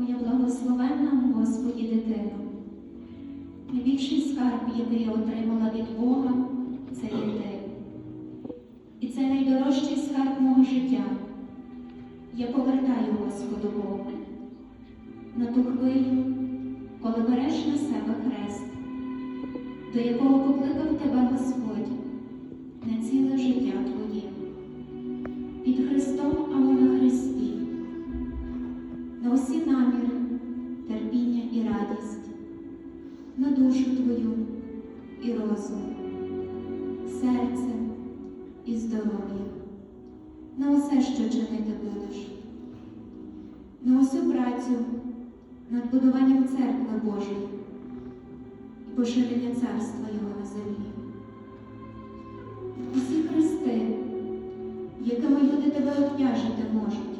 моя благословенна Господі дитина. Найбільший скарб, який я отримала від Бога, це є ти. І це найдорожчий скарб мого життя. Я повертаю Господу Богу на ту хвилю, коли береш на себе хрест, до якого покликав тебе Господь твою і розум, серце і здоров'я, на усе, що чинити будеш, на усю працю над будуванням церкви Божої і поширення царства Його на землі. Усі хрести, якими люди тебе обтяжити можуть,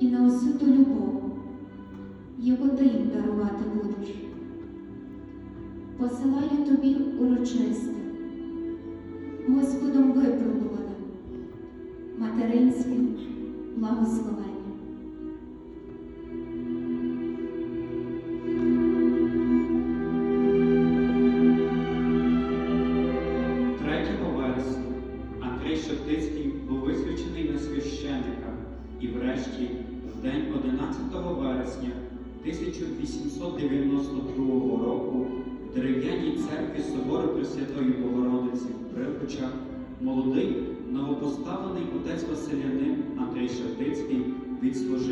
і на усю ту любов, яку ти їм дарувати будеш. Посилаю тобі урочисте, Господом випробуване, материнське благословення. Шептицький був висвячений на священника і врешті в день 11 вересня 1892 року дерев'яній церкві собору Пресвятої Богородиці. В молодий новопоставлений отець Василянин Андрій Шептицький відслужив